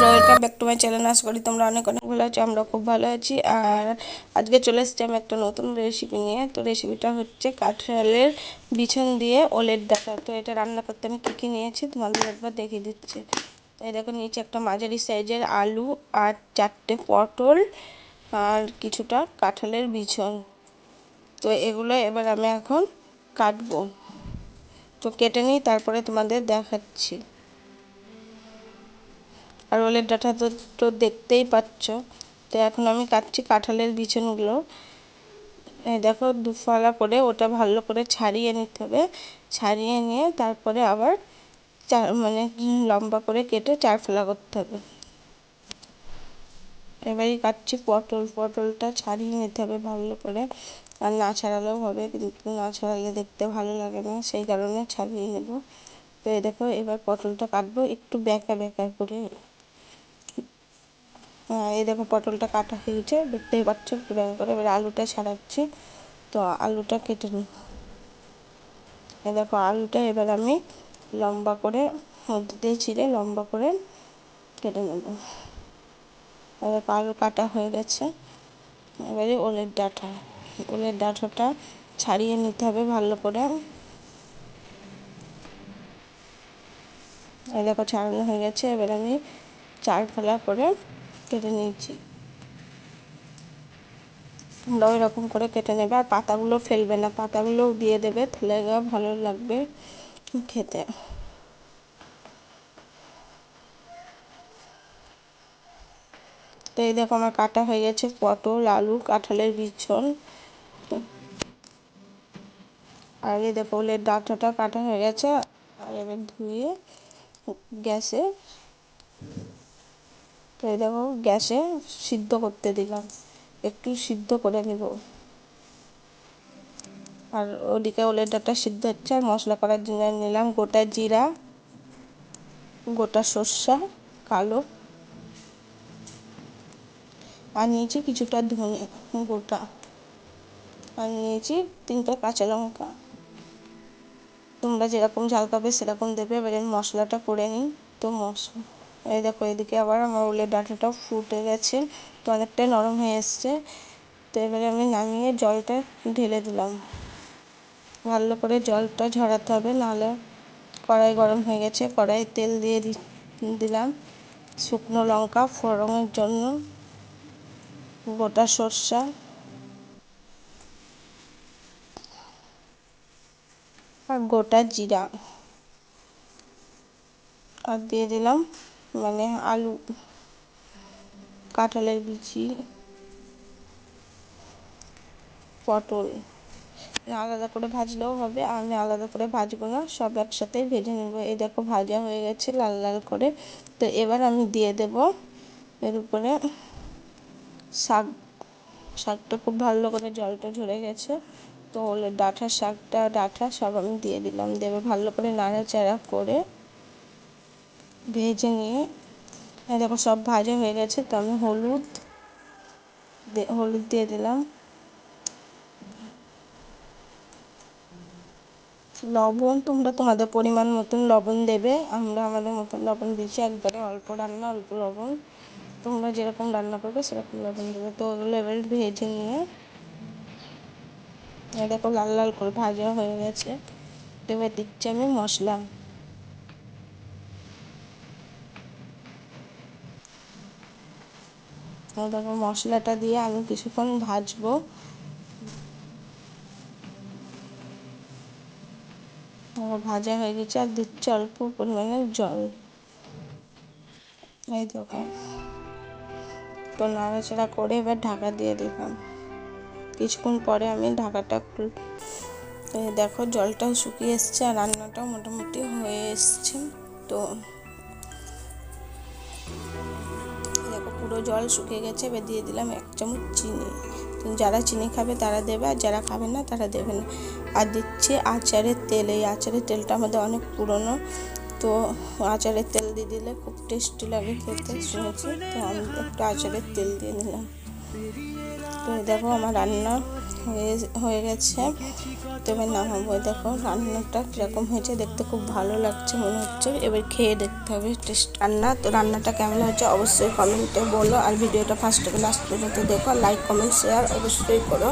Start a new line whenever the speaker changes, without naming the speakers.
বন্ধুরা welcome back to my channel আশা করি তোমরা অনেক অনেক ভালো আছো আমরা খুব ভালো আছি। আর আজকে চলে এসেছি আমি একটা নতুন রেসিপি নিয়ে। তো রেসিপিটা হচ্ছে কাঁঠালের বিছন দিয়ে ওলের ডাটা। তো এটা রান্না করতে আমি কী কী নিয়েছি তোমাদের একবার দেখিয়ে দিচ্ছি। এই দেখো নিচে একটা মাঝারি সাইজের আলু আর চারটে পটল আর কিছুটা কাঁঠালের বিছন। তো এগুলো এবার আমি এখন কাটবো। তো কেটে নিই, তারপরে তোমাদের দেখাচ্ছি। আর ওলের ডাঁটা তো তো দেখতেই পাচ্ছ। তো এখন আমি কাটছি কাঁঠালের বিছনগুলো এই দেখো, দুফালা করে ওটা ভালো করে ছাড়িয়ে নিতে হবে। ছাড়িয়ে নিয়ে তারপরে আবার চার মানে লম্বা করে কেটে চার ফেলা করতে হবে। এবারই কাটছি পটল। পটলটা ছাড়িয়ে নিতে হবে ভালো করে। আর না ছাড়ালেও হবে, কিন্তু না ছাড়ালে দেখতে ভালো লাগে না, সেই কারণে ছাড়িয়ে নেব। তো এই দেখো, এবার পটলটা কাটবো একটু বেঁকা বেঁকা করে। এই দেখো পটলটা কাটা হয়ে গেছে। দেখতেই পাচ্ছ করে এবার আলুটা ছাড়াচ্ছি। তো আলুটা কেটে নিই। এই দেখো আলুটা এবার আমি লম্বা করে দিয়ে ছিঁড়ে লম্বা করে কেটে নেব। এবার আলু কাটা হয়ে গেছে। এবারে ওলের ডাঁটা। ওলের ডাঁটাটা ছাড়িয়ে নিতে হবে ভালো করে। এই দেখো ছাড়ানো হয়ে গেছে। এবার আমি চার ফালা করে কেটে নিয়েছি। তোমরা ওই রকম করে কেটে নেবে আর পাতাগুলো ফেলবে না। পাতাগুলো দিয়ে দেবে তাহলে ভালো লাগবে খেতে। তো এই দেখো আমার কাটা হয়ে গেছে পটল, আলু, কাঁঠালের বিছন আর এই দেখো ওলের ডাঁটাটা কাটা হয়ে গেছে। আর এবার ধুয়ে গ্যাসে এই দেখো, গ্যাসে সিদ্ধ করতে দিলাম। একটু সিদ্ধ করে নেব। আর ওদিকে ওলের ডাটা সিদ্ধ হচ্ছে, আর মশলা করার জন্য নিলাম গোটা জিরা, গোটা সর্ষা, কালো, আর নিয়েছি কিছুটা ধনে গোটা। আর নিয়েছি তিনটা কাঁচা লঙ্কা। তোমরা যেরকম ঝাল পাবে সেরকম দেবে, এবারে মশলাটা করে নিই। তো মশলা এই দেখো, এদিকে আবার আমার উলের ডাঁটাটাও ফুটে গেছে, তো অনেকটাই নরম হয়ে এসছে। তো এবারে আমি নামিয়ে জলটা ঢেলে দিলাম। ভালো করে জলটা ঝরাতে হবে, নাহলে কড়াই গরম হয়ে গেছে কড়াই তেল দিয়ে দিলাম শুকনো লঙ্কা ফোড়নের জন্য, গোটা সর্ষা। আর গোটা জিরা। আর দিয়ে দিলাম মানে আলু, কাঁঠালের বিচি, পটল। আলাদা করে ভাজলেও হবে, আমি আলাদা করে ভাজবো না, সব একসাথেই ভেজে নেব। এই দেখো ভাজা হয়ে গেছে লাল লাল করে। তো এবার আমি দিয়ে দেব এর উপরে শাক। শাকটা খুব ভালো করে জলটা ঝরে গেছে। তো ডাঁটা শাকটা ডাঁটা সব আমি দিয়ে দিলাম। দেবে ভালো করে নাড়াচাড়া করে ভেজে নিয়ে দেখো সব ভাজা হয়ে গেছে, তো আমি হলুদ হলুদ দিয়ে দিলাম। লবণ, তোমরা তোমাদের পরিমাণ মতন লবণ দেবে, আমরা আমাদের মতন লবণ দিয়েছি একবারে অল্প রান্না, অল্প লবণ। তোমরা যেরকম রান্না করবে, সেরকম লবণ দেবে। তো ওগুলো এবার ভেজে নিয়ে দেখো লাল লাল করে ভাজা হয়ে গেছে। এবার দিচ্ছি আমি মশলা। দেখো মশলাটা দিয়ে আমি কিছুক্ষণ ভাজবো। ভাজা হয়ে গেছে, আর দিচ্ছি অল্প পরিমাণে জল। এই দেখো। তো নাড়াচাড়া করে এবার ঢাকা দিয়ে দিলাম। কিছুক্ষণ পরে আমি ঢাকাটা খুল দেখো জলটাও শুকিয়ে এসছে আর রান্নাটাও মোটামুটি হয়ে এসছে। তো জল শুকিয়ে গেছে, এবার দিয়ে দিলাম এক চামচ চিনি। যারা চিনি খাবে তারা দেবে, আর যারা খাবে না তারা দেবে না। আর দিচ্ছি আচারের তেল। এই আচারের তেলটা আমাদের অনেক পুরনো, তো আচারের তেল দিয়ে দিলে খুব টেস্টি লাগে খেতে, শুনেছি। তো আমি একটু আচারের তেল দিয়ে নিলাম। তো দেখো আমার রান্না হয়ে হয়ে গেছে। তো এবার নামাবো। দেখো রান্নাটা কীরকম হয়েছে, দেখতে খুব ভালো লাগছে মনে হচ্ছে। এবার খেয়ে দেখতে হবে টেস্ট রান্না। তো রান্নাটা কেমন হয়েছে অবশ্যই কমেন্টে বলো। আর ভিডিওটা ফার্স্ট থেকে লাস্ট পর্যন্ত দেখো। লাইক কমেন্ট শেয়ার অবশ্যই করো।